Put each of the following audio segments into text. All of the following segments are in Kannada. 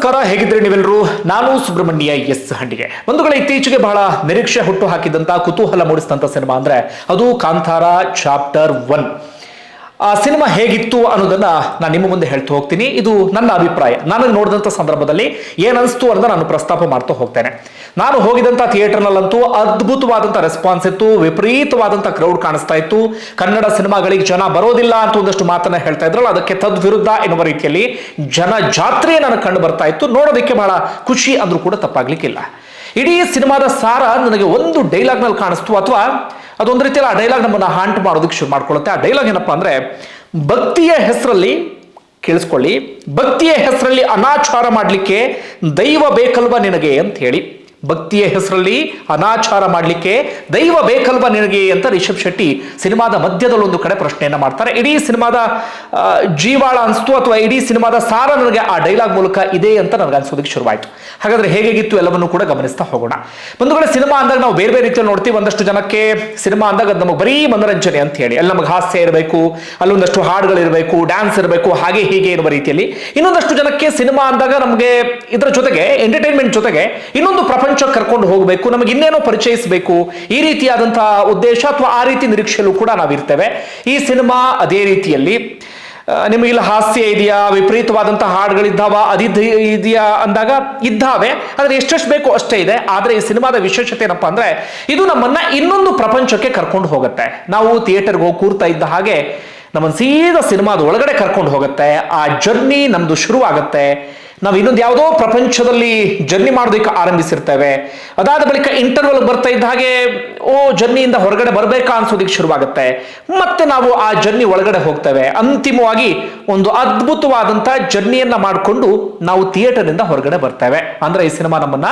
ನಮಸ್ಕಾರ ಹೇಗಿದ್ರೆ ನೀವೆಲ್ಲರೂ? ನಾನು ಸುಬ್ರಹ್ಮಣ್ಯ ಎಸ್ ಹಂಡಿಗೆ ಬಂಧುಗಳ ಇತ್ತೀಚೆಗೆ ಬಹಳ ನಿರೀಕ್ಷೆ ಹುಟ್ಟು ಹಾಕಿದಂತ ಕುತೂಹಲ ಮೂಡಿಸಿದಂತ ಸಿನಿಮಾ ಅಂದ್ರೆ ಅದು ಕಾಂತಾರ ಚಾಪ್ಟರ್ ಒನ್ ಆ ಸಿನಿಮಾ ಹೇಗಿತ್ತು ಅನ್ನೋದನ್ನ ನಾನು ನಿಮ್ಮ ಮುಂದೆ ಹೇಳ್ತಾ ಹೋಗ್ತೀನಿ. ಇದು ನನ್ನ ಅಭಿಪ್ರಾಯ. ನನಗೆ ನೋಡಿದಂಥ ಸಂದರ್ಭದಲ್ಲಿ ಏನನ್ನಿಸ್ತು ಅಂತ ನಾನು ಪ್ರಸ್ತಾಪ ಮಾಡ್ತಾ ಹೋಗ್ತೇನೆ. ನಾನು ಹೋಗಿದಂಥ ಥಿಯೇಟರ್ನಲ್ಲಂತೂ ಅದ್ಭುತವಾದಂಥ ರೆಸ್ಪಾನ್ಸ್ ಇತ್ತು ವಿಪರೀತವಾದಂಥ ಕ್ರೌಡ್ ಕಾಣಿಸ್ತಾ ಇತ್ತು. ಕನ್ನಡ ಸಿನಿಮಾಗಳಿಗೆ ಜನ ಬರೋದಿಲ್ಲ ಅಂತ ಒಂದಷ್ಟು ಮಾತನ್ನ ಹೇಳ್ತಾ ಇದ್ರಲ್ಲ, ಅದಕ್ಕೆ ತದ್ವಿರುದ್ಧ ಎನ್ನುವ ರೀತಿಯಲ್ಲಿ ಜನ ಜಾತ್ರೆ ನನಗೆ ಕಂಡು ಬರ್ತಾ ಇತ್ತು. ನೋಡೋದಕ್ಕೆ ಬಹಳ ಖುಷಿ ಅಂದ್ರೂ ಕೂಡ ತಪ್ಪಾಗ್ಲಿಕ್ಕಿಲ್ಲ. ಇಡೀ ಸಿನಿಮಾದ ಸಾರ ನನಗೆ ಒಂದು ಡೈಲಾಗ್ನಲ್ಲಿ ಕಾಣಿಸ್ತು. ಅಥವಾ ಅದೊಂದು ರೀತಿಯಲ್ಲಿ ಆ ಡೈಲಾಗ್ ನಮ್ಮನ್ನು ಹಾಂಟ್ ಮಾಡೋದಕ್ಕೆ ಶುರು ಮಾಡ್ಕೊಳ್ಳುತ್ತೆ. ಆ ಡೈಲಾಗ್ ಏನಪ್ಪಾ ಅಂದರೆ, ಭಕ್ತಿಯ ಹೆಸರಲ್ಲಿ ಕೇಳಿಸ್ಕೊಳ್ಳಿ, ಭಕ್ತಿಯ ಹೆಸರಲ್ಲಿ ಅನಾಚಾರ ಮಾಡಲಿಕ್ಕೆ ದೈವ ಬೇಕಲ್ವ ನಿನಗೆ ಅಂತ ಹೇಳಿ. ಭಕ್ತಿಯ ಹೆಸರಲ್ಲಿ ಅನಾಚಾರ ಮಾಡಲಿಕ್ಕೆ ದೈವ ಬೇಕಲ್ವ ನಿನಗೆ ಅಂತ ರಿಷಬ್ ಶೆಟ್ಟಿ ಸಿನಿಮಾದ ಮಧ್ಯದಲ್ಲಿ ಒಂದು ಕಡೆ ಪ್ರಶ್ನೆಯನ್ನ ಮಾಡ್ತಾರೆ. ಇಡೀ ಸಿನಿಮಾದ ಜೀವಾಳ ಅನಿಸ್ತು ಅಥವಾ ಇಡೀ ಸಿನಿಮಾದ ಸಾರ ನನಗೆ ಆ ಡೈಲಾಗ್ ಮೂಲಕ ಇದೆ ಅಂತ ನನಗೆ ಅನಿಸೋದಕ್ಕೆ ಶುರುವಾಯಿತು. ಹಾಗಾದ್ರೆ ಹೇಗಿತ್ತು ಎಲ್ಲವನ್ನು ಕೂಡ ಗಮನಿಸ್ತಾ ಹೋಗೋಣ. ಬಂಧುಗಳೇ ಸಿನಿಮಾ ಅಂದಾಗ ನಾವು ಬೇರೆ ಬೇರೆ ರೀತಿಯಲ್ಲಿ ನೋಡ್ತೀವಿ, ಒಂದಷ್ಟು ಜನಕ್ಕೆ ಸಿನಿಮಾ ಅಂದಾಗ ಅದು ನಮಗೆ ಬರೀ ಮನೋರಂಜನೆ ಅಂತ ಹೇಳಿ. ಅಲ್ಲಿ ನಮಗೆ ಹಾಸ್ಯ ಇರಬೇಕು ಅಲ್ಲೊಂದಷ್ಟು ಹಾಡುಗಳಿರಬೇಕು ಡ್ಯಾನ್ಸ್ ಇರಬೇಕು ಹಾಗೆ ಹೀಗೆ ಇರುವ ರೀತಿಯಲ್ಲಿ ಇನ್ನೊಂದಷ್ಟು ಜನಕ್ಕೆ ಸಿನಿಮಾ ಅಂದಾಗ ನಮಗೆ ಇದರ ಜೊತೆಗೆ ಎಂಟರ್ಟೈನ್ಮೆಂಟ್ ಜೊತೆಗೆ ಇನ್ನೊಂದು ಪ್ರಪಂಚಕ್ಕೆ ಕರ್ಕೊಂಡು ಹೋಗಬೇಕು, ನಮಗೆ ಇನ್ನೇನೋ ಪರಿಚಯಿಸಬೇಕು, ಈ ರೀತಿಯಾದಂತಹ ಉದ್ದೇಶ ಅಥವಾ ಆ ರೀತಿ ನಿರೀಕ್ಷೆಯಲ್ಲೂ ಕೂಡ ನಾವಿರ್ತೇವೆ. ಈ ಸಿನಿಮಾ ಅದೇ ರೀತಿಯಲ್ಲಿ ನಿಮಗಿಲ್ಲ ಹಾಸ್ಯ ಇದೆಯಾ, ವಿಪರೀತವಾದಂತಹ ಹಾಡುಗಳಿದ್ದಾವ ಅದಿದ್ದ ಇದೆಯಾ ಅಂದಾಗ ಇದ್ದಾವೆ, ಆದರೆ ಎಷ್ಟೆಷ್ಟು ಬೇಕು ಅಷ್ಟೇ ಇದೆ. ಆದರೆ ಈ ಸಿನಿಮಾದ ವಿಶೇಷತೆ ಏನಪ್ಪಾ ಅಂದ್ರೆ, ಇದು ನಮ್ಮನ್ನ ಇನ್ನೊಂದು ಪ್ರಪಂಚಕ್ಕೆ ಕರ್ಕೊಂಡು ಹೋಗುತ್ತೆ. ನಾವು ಥಿಯೇಟರ್ಗೆ ಹೋಗಿ ಕೂರ್ತಾ ಇದ್ದ ಹಾಗೆ ನಮ್ಮನ್ನು ಸೀದಾ ಸಿನಿಮಾದ ಒಳಗಡೆ ಕರ್ಕೊಂಡು ಹೋಗುತ್ತೆ. ಆ ಜರ್ನಿ ನಮ್ದು ಶುರು ಆಗುತ್ತೆ ನಾವು ಇನ್ನೊಂದು ಯಾವುದೋ ಪ್ರಪಂಚದಲ್ಲಿ ಜರ್ನಿ ಮಾಡೋದಕ್ಕೆ ಆರಂಭಿಸಿರ್ತೇವೆ. ಅದಾದ ಬಳಿಕ ಇಂಟರ್ವಲ್ ಬರ್ತಾ ಇದ್ದ ಹಾಗೆ, ಓ, ಜರ್ನಿಯಿಂದ ಹೊರಗಡೆ ಬರಬೇಕಾ ಅನ್ಸೋದಕ್ಕೆ ಶುರುವಾಗುತ್ತೆ. ಮತ್ತೆ ನಾವು ಆ ಜರ್ನಿ ಒಳಗಡೆ ಹೋಗ್ತೇವೆ. ಅಂತಿಮವಾಗಿ ಒಂದು ಅದ್ಭುತವಾದಂಥ ಜರ್ನಿಯನ್ನ ಮಾಡಿಕೊಂಡು ನಾವು ಥಿಯೇಟರ್ನಿಂದ ಹೊರಗಡೆ ಬರ್ತೇವೆ. ಅಂದ್ರೆ ಈ ಸಿನಿಮಾ ನಮ್ಮನ್ನ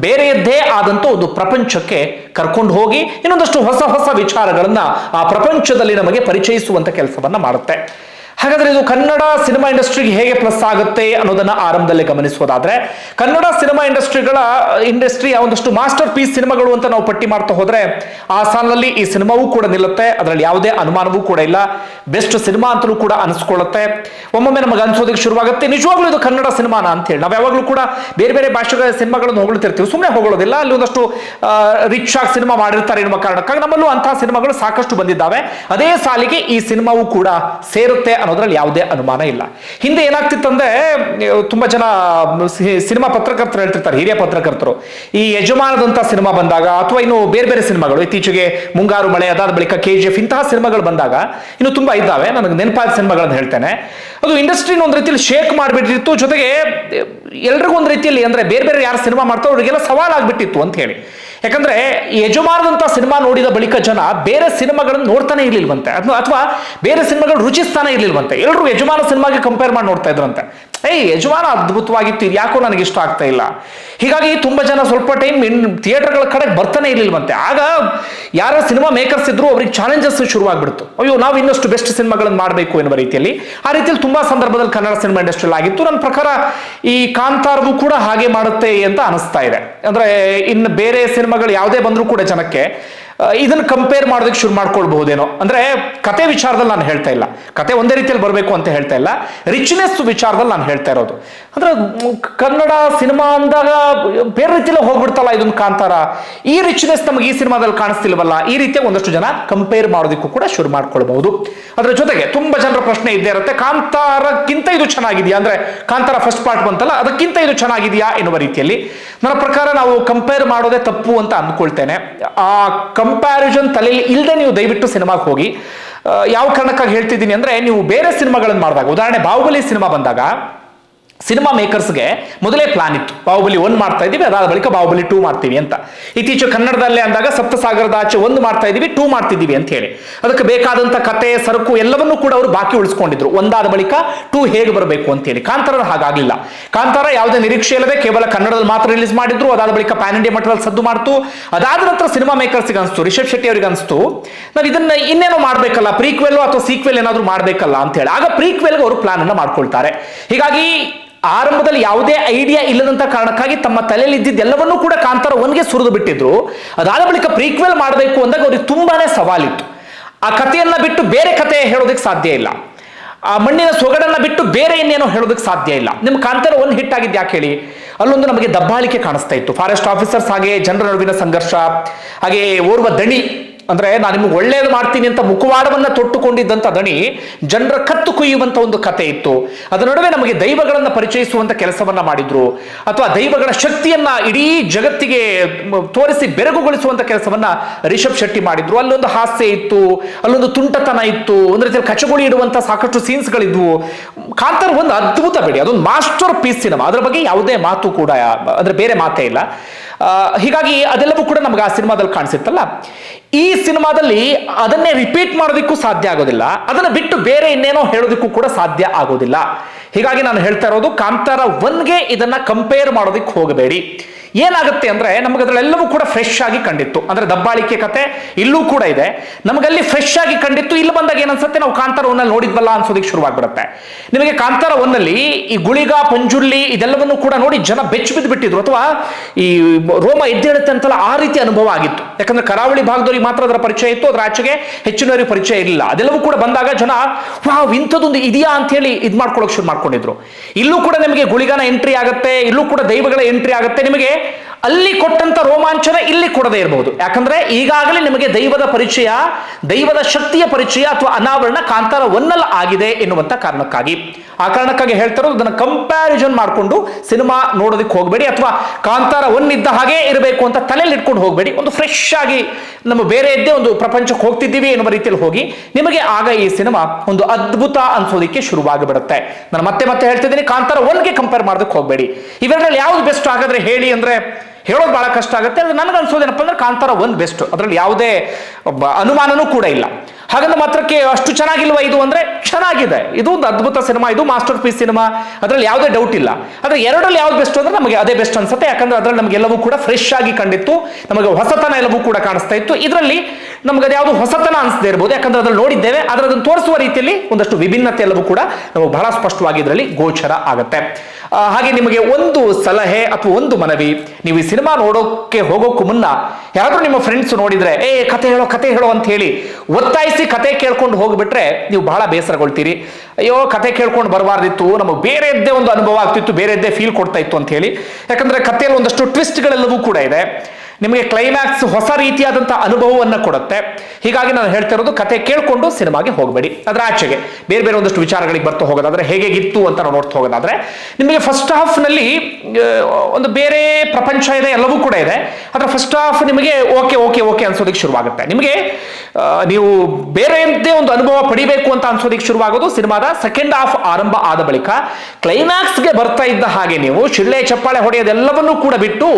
ಬೇರೆಯದ್ದೇ ಆದಂತ ಒಂದು ಪ್ರಪಂಚಕ್ಕೆ ಕರ್ಕೊಂಡು ಹೋಗಿ, ಇನ್ನೊಂದಷ್ಟು ಹೊಸ ಹೊಸ ವಿಚಾರಗಳನ್ನ ಆ ಪ್ರಪಂಚದಲ್ಲಿ ನಮಗೆ ಪರಿಚಯಿಸುವಂತ ಕೆಲಸವನ್ನ ಮಾಡುತ್ತೆ. ಹಾಗಾದ್ರೆ ಇದು ಕನ್ನಡ ಸಿನಿಮಾ ಇಂಡಸ್ಟ್ರಿಗೆ ಹೇಗೆ ಪ್ಲಸ್ ಆಗುತ್ತೆ ಅನ್ನೋದನ್ನ ಆರಂಭದಲ್ಲಿ ಗಮನಿಸೋದಾದ್ರೆ ಕನ್ನಡ ಸಿನಿಮಾ ಇಂಡಸ್ಟ್ರಿಗಳ, ಇಂಡಸ್ಟ್ರಿ ಒಂದಷ್ಟು ಮಾಸ್ಟರ್ ಪೀಸ್ ಸಿನಿಮಾಗಳು ಅಂತ ನಾವು ಪಟ್ಟಿ ಮಾಡ್ತಾ ಹೋದ್ರೆ, ಆ ಸಾಲಿನಲ್ಲಿ ಈ ಸಿನಿಮಾವೂ ಕೂಡ ನಿಲ್ಲುತ್ತೆ, ಅದರಲ್ಲಿ ಯಾವುದೇ ಅನುಮಾನವೂ ಕೂಡ ಇಲ್ಲ, ಬೆಸ್ಟ್ ಸಿನಿಮಾ ಅಂತಲೂ ಕೂಡ ಅನಿಸ್ಕೊಳ್ಳುತ್ತೆ. ಒಮ್ಮೊಮ್ಮೆ ನಮಗೆ ಅನ್ಸೋದಕ್ಕೆ ಶುರುವಾಗುತ್ತೆ, ನಿಜವಾಗ್ಲೂ ಇದು ಕನ್ನಡ ಸಿನಿಮಾನ ಅಂತ ಹೇಳಿ ನಾವು ಯಾವಾಗಲೂ ಕೂಡ ಬೇರೆ ಬೇರೆ ಭಾಷೆಗಳ ಸಿನಿಮಾಗಳನ್ನು ಹೊಗಳ್ತಿರ್ತೀವಿ ಸುಮ್ಮನೆ ಹೊಗಳೋದಿಲ್ಲ ಅಲ್ಲಿ ಒಂದಷ್ಟು ರಿಚ್ ಆಗಿ ಸಿನಿಮಾ ಮಾಡಿರ್ತಾರೆ ಎನ್ನುವ ಕಾರಣಕ್ಕಾಗಿ ನಮ್ಮಲ್ಲೂ ಅಂತಹ ಸಿನಿಮಾಗಳು ಸಾಕಷ್ಟು ಬಂದಿದ್ದಾವೆ, ಅದೇ ಸಾಲಿಗೆ ಈ ಸಿನಿಮಾವು ಕೂಡ ಸೇರುತ್ತೆ ಅನ್ನೋದ್ರಲ್ಲಿ ಯಾವುದೇ ಅನುಮಾನ ಇಲ್ಲ. ಹಿಂದೆ ಏನಾಗ್ತಿತ್ತಂದ್ರೆ, ತುಂಬಾ ಜನ ಸಿನಿಮಾ ಪತ್ರಕರ್ತರು ಹೇಳ್ತಿರ್ತಾರೆ, ಹಿರಿಯ ಪತ್ರಕರ್ತರು. ಈ ಯಜಮಾನದಂತ ಸಿನಿಮಾ ಬಂದಾಗ ಅಥವಾ ಇನ್ನು ಬೇರೆ ಬೇರೆ ಸಿನಿಮಾಗಳು, ಇತ್ತೀಚೆಗೆ ಮುಂಗಾರು ಮಳೆ, ಅದಾದ ಬಳಿಕ ಕೆ ಜಿ ಎಫ್ ಇಂತಹ ಸಿನಿಮಾಗಳು ಬಂದಾಗ ಇನ್ನು ತುಂಬಾ ಇದ್ದಾವೆ. ನನಗೆ ನೆನಪಾದ ಸಿನಿಮಾಗಳನ್ನು ಹೇಳ್ತೇನೆ. ಅದು ಇಂಡಸ್ಟ್ರಿನ ಒಂದು ರೀತಿಯಲ್ಲಿ ಶೇಕ್ ಮಾಡಿಬಿಟ್ಟಿತ್ತು. ಜೊತೆಗೆ ಎಲ್ರಿಗೂ ಒಂದು ರೀತಿಯಲ್ಲಿ ಅಂದ್ರೆ ಬೇರೆ ಬೇರೆ ಯಾರು ಸಿನಿಮಾ ಮಾಡ್ತಾರೋ ಅವರಿಗೆಲ್ಲ ಸವಾಲಾಗ್ಬಿಟ್ಟಿತ್ತು ಅಂತ ಹೇಳಿ. ಯಾಕಂದ್ರೆ ಯಜಮಾನದಂತ ಸಿನಿಮಾ ನೋಡಿದ ಬಳಿಕ ಜನ ಬೇರೆ ಸಿನಿಮಾಗಳನ್ನು ನೋಡ್ತಾನೆ ಇರ್ಲಿಲ್ವಂತೆ. ಅಥವಾ ಅಥವಾ ಬೇರೆ ಸಿನಿಮಾಗಳು ರುಚಿಸ್ತಾನೆ ಇರ್ಲಿಲ್ವಂತೆ. ಎಲ್ಲರೂ ಯಜಮಾನ ಸಿನಿಮಾಗೆ ಕಂಪೇರ್ ಮಾಡಿ ನೋಡ್ತಾ ಇದ್ರಂತೆ. ಏಯ್, ಯಜಮಾನ ಅದ್ಭುತವಾಗಿತ್ತು. ಇದು ಯಾಕೋ ನನಗೆ ಇಷ್ಟ ಆಗ್ತಾ ಇಲ್ಲ. ಹೀಗಾಗಿ ತುಂಬಾ ಜನ ಸ್ವಲ್ಪ ಟೈಮ್ ಥಿಯೇಟರ್ಗಳ ಕಡೆ ಬರ್ತಾನೆ ಇರ್ಲಿಲ್ವಂತೆ. ಆಗ ಯಾರ ಸಿನಿಮಾ ಮೇಕರ್ಸ್ ಇದ್ರು, ಅವ್ರಿಗೆ ಚಾಲೆಂಜಸ್ ಶುರುವಾಗ್ಬಿಡ್ತು. ಅಯ್ಯೋ, ನಾವು ಇನ್ನಷ್ಟು ಬೆಸ್ಟ್ ಸಿನಿಮಾಗಳನ್ನು ಮಾಡಬೇಕು ಎನ್ನುವ ರೀತಿಯಲ್ಲಿ. ಆ ರೀತಿಯಲ್ಲಿ ತುಂಬಾ ಸಂದರ್ಭದಲ್ಲಿ ಕನ್ನಡ ಸಿನಿಮಾ ಇಂಡಸ್ಟ್ರಿಯಲ್ಲಿ ಆಗಿತ್ತು. ನನ್ನ ಪ್ರಕಾರ ಈ ಕಾಂತಾರ್ಗೂ ಕೂಡ ಹಾಗೆ ಮಾಡುತ್ತೆ ಅಂತ ಅನಿಸ್ತಾ ಇದೆ. ಅಂದ್ರೆ ಇನ್ನು ಬೇರೆ ಸಿನಿಮಾಗಳು ಯಾವುದೇ ಬಂದರೂ ಕೂಡ ಜನಕ್ಕೆ ಇದನ್ನ ಕಂಪೇರ್ ಮಾಡೋದಕ್ಕೆ ಶುರು ಮಾಡ್ಕೊಳ್ಬಹುದೇನೋ. ಅಂದ್ರೆ ಕತೆ ವಿಚಾರದಲ್ಲಿ ನಾನು ಹೇಳ್ತಾ ಇಲ್ಲ. ಕತೆ ಒಂದೇ ರೀತಿಯಲ್ಲಿ ಬರಬೇಕು ಅಂತ ಹೇಳ್ತಾ ಇಲ್ಲ. ರಿಚ್ನೆಸ್ ವಿಚಾರದಲ್ಲಿ ನಾನು ಹೇಳ್ತಾ ಇರೋದು. ಅಂದ್ರೆ ಕನ್ನಡ ಸಿನಿಮಾ ಅಂದಾಗ ಬೇರೆ ರೀತಿಯಲ್ಲಿ ಹೋಗ್ಬಿಡ್ತಲ್ಲ ಇದೊಂದು ಕಾಂತಾರ. ಈ ರಿಚ್ನೆಸ್ ನಮಗೆ ಈ ಸಿನಿಮಾದಲ್ಲಿ ಕಾಣಿಸ್ತಿಲ್ವಲ್ಲ, ಈ ರೀತಿಯ ಒಂದಷ್ಟು ಜನ ಕಂಪೇರ್ ಮಾಡೋದಕ್ಕೂ ಕೂಡ ಶುರು ಮಾಡ್ಕೊಳ್ಬಹುದು. ಅದರ ಜೊತೆಗೆ ತುಂಬಾ ಜನರ ಪ್ರಶ್ನೆ ಇದ್ದೇ ಇರುತ್ತೆ, ಕಾಂತಾರಕ್ಕಿಂತ ಇದು ಚೆನ್ನಾಗಿದೆಯಾ? ಅಂದ್ರೆ ಕಾಂತಾರ ಫಸ್ಟ್ ಪಾರ್ಟ್ ಬಂತಲ್ಲ, ಅದಕ್ಕಿಂತ ಇದು ಚೆನ್ನಾಗಿದೆಯಾ ಎನ್ನುವ ರೀತಿಯಲ್ಲಿ. ನನ್ನ ಪ್ರಕಾರ ನಾವು ಕಂಪೇರ್ ಮಾಡೋದೇ ತಪ್ಪು ಅಂತ ಅಂದ್ಕೊಳ್ತೇನೆ. ಆ ಕಂಪ್ಯಾರಿಸನ್ ತಲೆಯಲ್ಲಿ ಇಲ್ಲದೆ ನೀವು ದಯವಿಟ್ಟು ಸಿನಿಮಾಗೆ ಹೋಗಿ. ಯಾವ ಕಾರಣಕ್ಕಾಗಿ ಹೇಳ್ತಿದ್ದೀನಿ ಅಂದ್ರೆ, ನೀವು ಬೇರೆ ಸಿನಿಮಾಗಳನ್ನು ಮಾಡಿದಾಗ, ಉದಾಹರಣೆ ಬಾಹುಬಲಿ ಸಿನಿಮಾ ಬಂದಾಗ ಸಿನಿಮಾ ಮೇಕರ್ಸ್ಗೆ ಮೊದಲೇ ಪ್ಲಾನ್ ಇತ್ತು. ಬಾಹುಬಲಿ ಒನ್ ಮಾಡ್ತಾ ಇದೀವಿ ಅದಾದ ಬಳಿಕ ಬಾಹುಬಲಿ ಟೂ ಮಾಡ್ತೀವಿ ಅಂತ. ಇತ್ತೀಚೆಗೆ ಕನ್ನಡದಲ್ಲೇ ಅಂದಾಗ ಸಪ್ತಸಾಗರದ ಆಚೆ ಒಂದು ಮಾಡ್ತಾ ಇದೀವಿ ಟೂ ಮಾಡ್ತಿದ್ದೀವಿ ಅಂತ ಹೇಳಿ. ಅದಕ್ಕೆ ಬೇಕಾದಂತ ಕತೆ, ಸರಕು ಎಲ್ಲವನ್ನೂ ಕೂಡ ಅವರು ಬಾಕಿ ಉಳಿಸ್ಕೊಂಡಿದ್ರು. ಒಂದಾದ ಬಳಿಕ ಟೂ ಹೇಗೆ ಬರಬೇಕು ಅಂತ ಹೇಳಿ. ಕಾಂತಾರ ಹಾಗಾಗಲಿಲ್ಲ. ಕಾಂತಾರ ಯಾವುದೇ ನಿರೀಕ್ಷೆ ಇಲ್ಲದೆ ಕೇವಲ ಕನ್ನಡದಲ್ಲಿ ಮಾತ್ರ ರಿಲೀಸ್ ಮಾಡಿದ್ರು. ಅದಾದ ಬಳಿಕ ಪ್ಯಾನ್ ಇಂಡಿಯಾ ಮಟ್ಟದಲ್ಲಿ ಸದ್ದು ಮಾಡ್ತು. ಅದಾದ ನಂತರ ಸಿನಿಮಾ ಮೇಕರ್ಸ್ಗೆ ಅನಿಸ್ತು, ರಿಷಬ್ ಶೆಟ್ಟಿ ಅವರಿಗೆ ಅನಿಸ್ತು, ನಾವು ಇದನ್ನ ಇನ್ನೇನೋ ಮಾಡಬೇಕಲ್ಲ ಪ್ರೀಕ್ವೆಲ್ ಅಥವಾ ಸೀಕ್ವೆಲ್ ಏನಾದರೂ ಮಾಡಬೇಕಲ್ಲ ಅಂತ ಹೇಳಿ. ಆಗ ಪ್ರೀಕ್ವೆಲ್ಗೆ ಅವರು ಪ್ಲಾನ್ ಅನ್ನು ಮಾಡ್ಕೊಳ್ತಾರೆ. ಹೀಗಾಗಿ ಆರಂಭದಲ್ಲಿ ಯಾವುದೇ ಐಡಿಯಾ ಇಲ್ಲದಂತ ಕಾರಣಕ್ಕಾಗಿ ತಮ್ಮ ತಲೆಯಲ್ಲಿ ಇದ್ದಿದ್ದೆಲ್ಲವನ್ನೂ ಕೂಡ ಕಾಂತಾರ ಒನ್ಗೆ ಸುರಿದು ಬಿಟ್ಟಿದ್ರು. ಅದಾದ ಬಳಿಕ ಪ್ರೀಕ್ವೆಲ್ ಮಾಡಬೇಕು ಅಂದಾಗ ಅವ್ರಿಗೆ ತುಂಬಾನೇ ಸವಾಲಿತ್ತು. ಆ ಕಥೆಯನ್ನ ಬಿಟ್ಟು ಬೇರೆ ಕಥೆ ಹೇಳೋದಕ್ಕೆ ಸಾಧ್ಯ ಇಲ್ಲ. ಆ ಮಣ್ಣಿನ ಸೊಗಡನ್ನ ಬಿಟ್ಟು ಬೇರೆ ಇನ್ನೇನೋ ಹೇಳೋದಕ್ಕೆ ಸಾಧ್ಯ ಇಲ್ಲ. ನಿಮ್ಮ ಕಾಂತಾರ ಒಂದು ಹಿಟ್ ಆಗಿದ್ದು ಯಾಕೆ ಹೇಳಿ ಅಲ್ಲೊಂದು ನಮಗೆ ದಬ್ಬಾಳಿಕೆ ಕಾಣಿಸ್ತಾ ಇತ್ತು. ಫಾರೆಸ್ಟ್ ಆಫೀಸರ್ಸ್ ಹಾಗೆ ಜನರ ನಡುವಿನ ಸಂಘರ್ಷ, ಹಾಗೆ ಓರ್ವ ದಣಿ ಅಂದ್ರೆ ನಾನು ನಿಮ್ಗೆ ಒಳ್ಳೇದು ಮಾಡ್ತೀನಿ ಅಂತ ಮುಖವಾಡವನ್ನ ತೊಟ್ಟುಕೊಂಡಿದ್ದಂತ ದಣಿ ಜನರ ಕತ್ತು ಕುಯ್ಯುವಂತ ಒಂದು ಕತೆ ಇತ್ತು. ಅದರ ನಡುವೆ ನಮಗೆ ದೈವಗಳನ್ನ ಪರಿಚಯಿಸುವಂತ ಕೆಲಸವನ್ನ ಮಾಡಿದ್ರು. ಅಥವಾ ದೈವಗಳ ಶಕ್ತಿಯನ್ನ ಇಡೀ ಜಗತ್ತಿಗೆ ತೋರಿಸಿ ಬೆರಗುಗೊಳಿಸುವಂತ ಕೆಲಸವನ್ನ ರಿಷಬ್ ಶೆಟ್ಟಿ ಮಾಡಿದ್ರು. ಅಲ್ಲೊಂದು ಹಾಸ್ಯ ಇತ್ತು, ಅಲ್ಲೊಂದು ತುಂಟತನ ಇತ್ತು, ಒಂದು ರೀತಿಯಲ್ಲಿ ಕಚಗುಳಿ ಇಡುವಂತ ಸಾಕಷ್ಟು ಸೀನ್ಸ್ಗಳಿದ್ವು ಕಾಂತಾರ ಒಂದು ಅದ್ಭುತ ಬೇಡಿ, ಅದೊಂದು ಮಾಸ್ಟರ್ ಪೀಸ್ ಸಿನಿಮಾ. ಅದರ ಬಗ್ಗೆ ಯಾವುದೇ ಮಾತು ಕೂಡ, ಅಂದ್ರೆ ಬೇರೆ ಮಾತೇ ಇಲ್ಲ. ಹೀಗಾಗಿ ಅದೆಲ್ಲವೂ ಕೂಡ ನಮ್ಗೆ ಆ ಸಿನಿಮಾದಲ್ಲಿ ಕಾಣಿಸುತ್ತಲ್ಲ? ಈ ಸಿನಿಮಾದಲ್ಲಿ ಅದನ್ನೇ ರಿಪೀಟ್ ಮಾಡೋದಕ್ಕೂ ಸಾಧ್ಯ ಆಗೋದಿಲ್ಲ. ಅದನ್ನು ಬಿಟ್ಟು ಬೇರೆ ಇನ್ನೇನೋ ಹೇಳೋದಕ್ಕೂ ಕೂಡ ಸಾಧ್ಯ ಆಗೋದಿಲ್ಲ. ಹೀಗಾಗಿ ನಾನು ಹೇಳ್ತಾ ಇರೋದು, ಕಾಂತಾರ ಒನ್ಗೆ ಇದನ್ನ ಕಂಪೇರ್ ಮಾಡೋದಕ್ಕೆ ಹೋಗಬೇಡಿ. ಏನಾಗುತ್ತೆ ಅಂದ್ರೆ ನಮಗೆ ಅದರಲ್ಲೆಲ್ಲವೂ ಕೂಡ ಫ್ರೆಶ್ ಆಗಿ ಕಂಡಿತ್ತು. ಅಂದ್ರೆ ದಬ್ಬಾಳಿಕೆ ಕತೆ ಇಲ್ಲೂ ಕೂಡ ಇದೆ. ನಮಗಲ್ಲಿ ಫ್ರೆಶ್ ಆಗಿ ಕಂಡಿತ್ತು, ಇಲ್ಲಿ ಬಂದಾಗ ಏನನ್ಸುತ್ತೆ? ನಾವು ಕಾಂತಾರ ಒನ್ನಲ್ಲಿ ನೋಡಿದ್ವಲ್ಲ ಅನ್ಸೋದಕ್ಕೆ ಶುರುವಾಗ್ಬಿಡುತ್ತೆ. ನಿಮಗೆ ಕಾಂತಾರ ಒನ್ನಲ್ಲಿ ಈ ಗುಳಿಗ ಪಂಜುಳ್ಳಿ ಇದೆಲ್ಲವನ್ನು ಕೂಡ ನೋಡಿ ಜನ ಬೆಚ್ಚ ಬಿದ್ದು ಬಿಟ್ಟಿದ್ರು. ಅಥವಾ ಈ ರೋಮ ಎದ್ದೇಳುತ್ತೆ ಅಂತಲ್ಲ ಆ ರೀತಿ ಅನುಭವ ಆಗಿತ್ತು. ಯಾಕಂದ್ರೆ ಕರಾವಳಿ ಭಾಗದವರಿಗೆ ಮಾತ್ರ ಅದರ ಪರಿಚಯ ಇತ್ತು, ಅದರ ಆಚೆಗೆ ಹೆಚ್ಚಿನವರಿಗೆ ಪರಿಚಯ ಇರಲಿಲ್ಲ ಅದೆಲ್ಲವೂ ಕೂಡ ಬಂದಾಗ ಜನ, ವಾವ್, ಇಂಥದ್ದೊಂದು ಇದೆಯಾ? ಅಂತ ಹೇಳಿ ಇದು ಮಾಡ್ಕೊಳ್ಳೋಕೆ ಶುರು ಮಾಡ್ಕೊಂಡಿದ್ರು. ಇಲ್ಲೂ ಕೂಡ ನಿಮಗೆ ಗುಳಿಗಾನ ಎಂಟ್ರಿ ಆಗುತ್ತೆ, ಇಲ್ಲೂ ಕೂಡ ದೈವಗಳ ಎಂಟ್ರಿ ಆಗುತ್ತೆ. ನಿಮಗೆ ಅಲ್ಲಿ ಕೊಟ್ಟಂತ ರೋಮಾಂಚನ ಇಲ್ಲಿ ಕೊಡದೇ ಇರಬಹುದು ಯಾಕಂದ್ರೆ ಈಗಾಗಲೇ ನಿಮಗೆ ದೈವದ ಪರಿಚಯ, ದೈವದ ಶಕ್ತಿಯ ಪರಿಚಯ ಅಥವಾ ಅನಾವರಣ ಕಾಂತಾರ ಒನ್ನಲ್ ಆಗಿದೆ ಎನ್ನುವಂತ ಕಾರಣಕ್ಕಾಗಿ. ಆ ಕಾರಣಕ್ಕಾಗಿ ಹೇಳ್ತಾರೋ ಅದನ್ನ ಕಂಪ್ಯಾರಿಸನ್ ಮಾಡಿಕೊಂಡು ಸಿನಿಮಾ ನೋಡೋದಕ್ಕೆ ಹೋಗಬೇಡಿ ಅಥವಾ ಕಾಂತಾರ ಒನ್ ಇದ್ದ ಹಾಗೆ ಇರಬೇಕು ಅಂತ ತಲೆಯಲ್ಲಿ ಇಟ್ಕೊಂಡು ಹೋಗಬೇಡಿ. ಒಂದು ಫ್ರೆಶ್ ಆಗಿ ನಮ್ಮ ಬೇರೆ ಇದ್ದೇ ಒಂದು ಪ್ರಪಂಚಕ್ಕೆ ಹೋಗ್ತಿದ್ದೀವಿ ಎನ್ನುವ ರೀತಿಯಲ್ಲಿ ಹೋಗಿ ನಿಮಗೆ ಆಗ ಈ ಸಿನಿಮಾ ಒಂದು ಅದ್ಭುತ ಅನ್ಸೋದಕ್ಕೆ ಶುರುವಾಗಿಬಿಡುತ್ತೆ. ನಾನು ಮತ್ತೆ ಮತ್ತೆ ಹೇಳ್ತಿದ್ದೀನಿ, ಕಾಂತಾರ ಒನ್ಗೆ ಕಂಪೇರ್ ಮಾಡೋದಕ್ಕೆ ಹೋಗಬೇಡಿ. ಇವೆರಡರಲ್ಲಿ ಯಾವ್ದು ಬೆಸ್ಟ್ ಆಗಾದ್ರೆ ಹೇಳಿ ಅಂದ್ರೆ ಹೇಳೋದು ಬಹಳ ಕಷ್ಟ ಆಗುತ್ತೆ, ಅದು ನನಗೆ ಅನ್ಸೋದೇನಪ್ಪ ಅಂದ್ರೆ ಕಾಂತಾರ ಒಂದು ಬೆಸ್ಟ್ ಅದರಲ್ಲಿ ಯಾವುದೇ ಅನುಮಾನನೂ ಕೂಡ ಇಲ್ಲ. ಹಾಗಂದ ಮಾತ್ರಕ್ಕೆ ಅಷ್ಟು ಚೆನ್ನಾಗಿಲ್ವಾ ಇದು ಅಂದ್ರೆ ಚೆನ್ನಾಗಿದೆ. ಇದು ಒಂದು ಅದ್ಭುತ ಸಿನಿಮಾ, ಇದು ಮಾಸ್ಟರ್ ಪೀಸ್ ಸಿನಿಮಾ. ಅದರಲ್ಲಿ ಯಾವುದೇ ಡೌಟ್ ಇಲ್ಲ. ಆದ್ರೆ ಎರಡರಲ್ಲಿ ಯಾವ್ದು ಬೆಸ್ಟ್ ಅಂದ್ರೆ ನಮಗೆ ಅದೇ ಬೆಸ್ಟ್ ಅನ್ಸುತ್ತೆ. ಯಾಕಂದ್ರೆ ಅದರಲ್ಲಿ ನಮಗೆ ಎಲ್ಲವೂ ಕೂಡ ಫ್ರೆಶ್ ಆಗಿ ಕಂಡಿತ್ತು. ನಮಗೆ ಹೊಸತನ ಎಲ್ಲವೂ ಕೂಡ ಕಾಣಿಸ್ತಾ ಇತ್ತು. ಇದರಲ್ಲಿ ನಮಗೆ ಯಾವುದು ಹೊಸತನ ಅನಿಸದೇ ಇರಬಹುದು ಯಾಕಂದ್ರೆ ಅದ್ರಲ್ಲಿ ನೋಡಿದ್ದೇವೆ. ಆದ್ರೆ ಅದನ್ನು ತೋರಿಸುವ ರೀತಿಯಲ್ಲಿ ಒಂದಷ್ಟು ವಿಭಿನ್ನತೆ ಎಲ್ಲವೂ ಕೂಡ ನಮಗೆ ಬಹಳ ಸ್ಪಷ್ಟವಾಗಿ ಇದರಲ್ಲಿ ಗೋಚರ ಆಗುತ್ತೆ. ಹಾಗೆ ನಿಮಗೆ ಒಂದು ಸಲಹೆ ಅಥವಾ ಒಂದು ಮನವಿ. ನೀವು ಈ ಸಿನಿಮಾ ನೋಡೋಕೆ ಹೋಗೋಕ್ಕೂ ಮುನ್ನ ಯಾರಾದ್ರೂ ನಿಮ್ಮ ಫ್ರೆಂಡ್ಸ್ ನೋಡಿದ್ರೆ, ಏ, ಕತೆ ಹೇಳೋ ಕತೆ ಹೇಳೋ ಅಂತ ಹೇಳಿ ಒತ್ತಾಯಿಸಿ ಕತೆ ಕೇಳ್ಕೊಂಡು ಹೋಗ್ಬಿಟ್ರೆ ನೀವು ಬಹಳ ಬೇಸರಗೊಳ್ತೀರಿ. ಅಯ್ಯೋ, ಕತೆ ಕೇಳ್ಕೊಂಡು ಬರಬಾರ್ದಿತ್ತು, ನಮಗೆ ಬೇರೆದ್ದೇ ಒಂದು ಅನುಭವ ಆಗ್ತಿತ್ತು, ಬೇರೆದ್ದೇ ಫೀಲ್ ಕೊಡ್ತಾ ಇತ್ತು ಅಂತ ಹೇಳಿ. ಯಾಕಂದ್ರೆ ಕಥೆಯಲ್ಲಿ ಒಂದಷ್ಟು ಟ್ವಿಸ್ಟ್ಗಳೆಲ್ಲವೂ ಕೂಡ ಇದೆ. ನಿಮಗೆ ಕ್ಲೈಮ್ಯಾಕ್ಸ್ ಹೊಸ ರೀತಿಯಾದಂಥ ಅನುಭವವನ್ನು ಕೊಡುತ್ತೆ. ಹೀಗಾಗಿ ನಾನು ಹೇಳ್ತಾ ಇರೋದು ಕತೆ ಕೇಳಿಕೊಂಡು ಸಿನಿಮಾಗೆ ಹೋಗಬೇಡಿ. ಅದರ ಆಚೆಗೆ ಬೇರೆ ಬೇರೆ ಒಂದಷ್ಟು ವಿಚಾರಗಳಿಗೆ ಬರ್ತಾ ಹೋಗೋದಾದ್ರೆ ಹೇಗಿತ್ತು ಅಂತ ನಾವು ನೋಡ್ತಾ ಹೋಗೋದಾದ್ರೆ ನಿಮಗೆ ಫಸ್ಟ್ ಹಾಫ್ನಲ್ಲಿ ಒಂದು ಬೇರೆ ಪ್ರಪಂಚ ಇದೆ, ಎಲ್ಲವೂ ಕೂಡ ಇದೆ. ಅದರ ಫಸ್ಟ್ ಹಾಫ್ ನಿಮಗೆ ಓಕೆ ಓಕೆ ಓಕೆ ಅನ್ಸೋದಕ್ಕೆ ಶುರುವಾಗುತ್ತೆ. ನಿಮಗೆ ನೀವು ಬೇರೆಯದ್ದೇ ಒಂದು ಅನುಭವ ಪಡಿಬೇಕು ಅಂತ ಅನ್ಸೋದಕ್ಕೆ ಶುರುವಾಗೋದು ಸಿನಿಮಾದ ಸೆಕೆಂಡ್ ಹಾಫ್ ಆರಂಭ ಆದ ಬಳಿಕ. ಕ್ಲೈಮ್ಯಾಕ್ಸ್ಗೆ ಬರ್ತಾ ಇದ್ದ ಹಾಗೆ ನೀವು, ಶಿಳ್ಳೆ, ಚಪ್ಪಾಳೆ ಹೊಡೆಯೋದೆಲ್ಲವನ್ನೂ ಕೂಡ ಬಿಟ್ಟು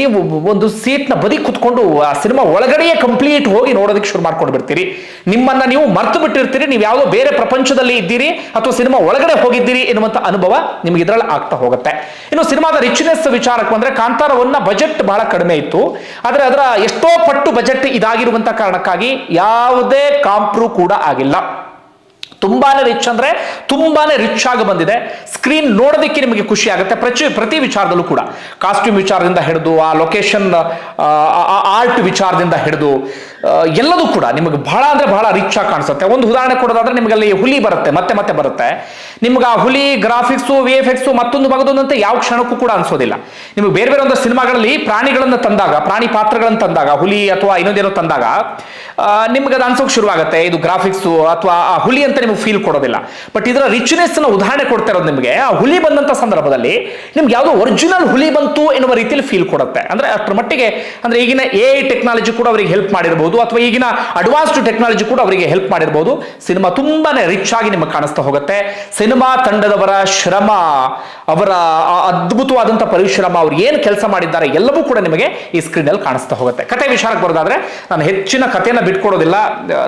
ನೀವು ಒಂದು ಸೀಟ್ನ ಬದಿ ಕುತ್ಕೊಂಡು ಆ ಸಿನಿಮಾ ಒಳಗಡೆಯೇ ಕಂಪ್ಲೀಟ್ ಹೋಗಿ ನೋಡೋದಕ್ಕೆ ಶುರು ಮಾಡ್ಕೊಂಡು ಬಿಡ್ತೀರಿ. ನಿಮ್ಮನ್ನ ನೀವು ಮರ್ತು ಬಿಟ್ಟಿರ್ತೀರಿ, ನೀವು ಯಾವುದೋ ಬೇರೆ ಪ್ರಪಂಚದಲ್ಲಿ ಇದ್ದೀರಿ ಅಥವಾ ಸಿನಿಮಾ ಒಳಗಡೆ ಹೋಗಿದ್ದೀರಿ ಎನ್ನುವಂತ ಅನುಭವ ನಿಮ್ಗೆ ಇದರಲ್ಲಿ ಆಗ್ತಾ ಹೋಗುತ್ತೆ. ಇನ್ನು ಸಿನಿಮಾದ ರಿಚ್ನೆಸ್ ವಿಚಾರಕ್ಕೆ ಬಂದ್ರೆ ಕಾಂತಾರವನ್ನ ಬಜೆಟ್ ಬಹಳ ಕಡಿಮೆ ಇತ್ತು. ಆದ್ರೆ ಅದರ ಎಷ್ಟೋ ಪಟ್ಟು ಬಜೆಟ್ ಇದಾಗಿರುವಂತ ಕಾರಣಕ್ಕಾಗಿ ಯಾವುದೇ ಕಾಂಪ್ರೂ ಕೂಡ ಆಗಿಲ್ಲ. ತುಂಬಾನೇ ರಿಚ್ ಅಂದ್ರೆ ತುಂಬಾನೇ ರಿಚ್ ಆಗಿ ಬಂದಿದೆ. ಸ್ಕ್ರೀನ್ ನೋಡೋದಕ್ಕೆ ನಿಮಗೆ ಖುಷಿ ಆಗುತ್ತೆ. ಪ್ರತಿ ಪ್ರತಿ ವಿಚಾರದಲ್ಲೂ ಕೂಡ. ಕಾಸ್ಟ್ಯೂಮ್ ವಿಚಾರದಿಂದ ಹಿಡಿದು, ಆ ಲೊಕೇಶನ್ ಆರ್ಟ್ ವಿಚಾರದಿಂದ ಹಿಡಿದು ಎಲ್ಲದೂ ಕೂಡ ನಿಮಗೆ ಬಹಳ ಅಂದ್ರೆ ಬಹಳ ರಿಚ್ ಆಗಿ ಕಾಣಿಸುತ್ತೆ. ಒಂದು ಉದಾಹರಣೆ ಕೊಡೋದಾದ್ರೆ ನಿಮಗೆ ಅಲ್ಲಿ ಹುಲಿ ಬರುತ್ತೆ, ಮತ್ತೆ ಮತ್ತೆ ಬರುತ್ತೆ. ನಿಮ್ಗೆ ಆ ಹುಲಿ ಗ್ರಾಫಿಕ್ಸು ವಿ ಎಫ್ ಎಕ್ಸು ಮತ್ತೊಂದು ಬಗದೊಂದಂತೆ ಯಾವ ಕ್ಷಣಕ್ಕೂ ಕೂಡ ಅನ್ಸೋದಿಲ್ಲ. ನಿಮಗೆ ಬೇರೆ ಬೇರೆ ಒಂದು ಸಿನಿಮಾಗಳಲ್ಲಿ ಪ್ರಾಣಿಗಳನ್ನು ತಂದಾಗ, ಪ್ರಾಣಿ ಪಾತ್ರಗಳನ್ನು ತಂದಾಗ, ಹುಲಿ ಅಥವಾ ಇನ್ನೊಂದೇನೋ ತಂದಾಗ ನಿಮ್ಗೆ ಅದು ಅನ್ಸೋಕೆ ಶುರುವಾಗುತ್ತೆ. ಇದು ಗ್ರಾಫಿಕ್ಸು ಅಥವಾ ಆ ಹುಲಿ ಅಂತ ನಿಮಗೆ ಫೀಲ್ ಕೊಡೋದಿಲ್ಲ. ಬಟ್ ಇದರ ರಿಚ್ನೆಸ್ನ ಉದಾಹರಣೆ ಕೊಡ್ತಾ ಇರೋದು ನಿಮಗೆ, ಆ ಹುಲಿ ಬಂದಂತ ಸಂದರ್ಭದಲ್ಲಿ ನಿಮ್ಗೆ ಯಾವುದೋ ಒರಿಜಿನಲ್ ಹುಲಿ ಬಂತು ಎನ್ನುವ ರೀತಿಯಲ್ಲಿ ಫೀಲ್ ಕೊಡುತ್ತೆ. ಅಂದ್ರೆ ಅಷ್ಟರ ಮಟ್ಟಿಗೆ, ಅಂದ್ರೆ ಈಗಿನ ಎ ಟೆಕ್ನಾಲಜಿ ಕೂಡ ಅವರಿಗೆ ಹೆಲ್ಪ್ ಮಾಡಿರಬಹುದು ಅಥವಾ ಈಗಿನ ಅಡ್ವಾನ್ಸ್ಡ್ ಟೆಕ್ನಾಲಜಿ ಕೂಡ ಅವರಿಗೆ ಹೆಲ್ಪ್ ಮಾಡಿರಬಹುದು ಸಿನಿಮಾ ತುಂಬಾನೇ ರಿಚ್ ಆಗಿ ನಿಮಗೆ ಕಾಣಿಸ್ತಾ ಹೋಗುತ್ತೆ. ಸಿನಿಮಾ ತಂಡದವರ ಶ್ರಮ, ಅವರ ಅದ್ಭುತವಾದಂತಹ ಪರಿಶ್ರಮ, ಅವರು ಏನು ಕೆಲಸ ಮಾಡಿದ್ದಾರೆ ಎಲ್ಲವೂ ಕೂಡ ನಿಮಗೆ ಈ ಸ್ಕ್ರೀನ್ ಅಲ್ಲಿ ಕಾಣಿಸ್ತಾ ಹೋಗುತ್ತೆ. ಕತೆ ವಿಚಾರಕ್ಕೆ ಬರೋದಾದ್ರೆ, ನಾನು ಹೆಚ್ಚಿನ ಕಥೆನ ಬಿಟ್ಕೊಡೋದಿಲ್ಲ.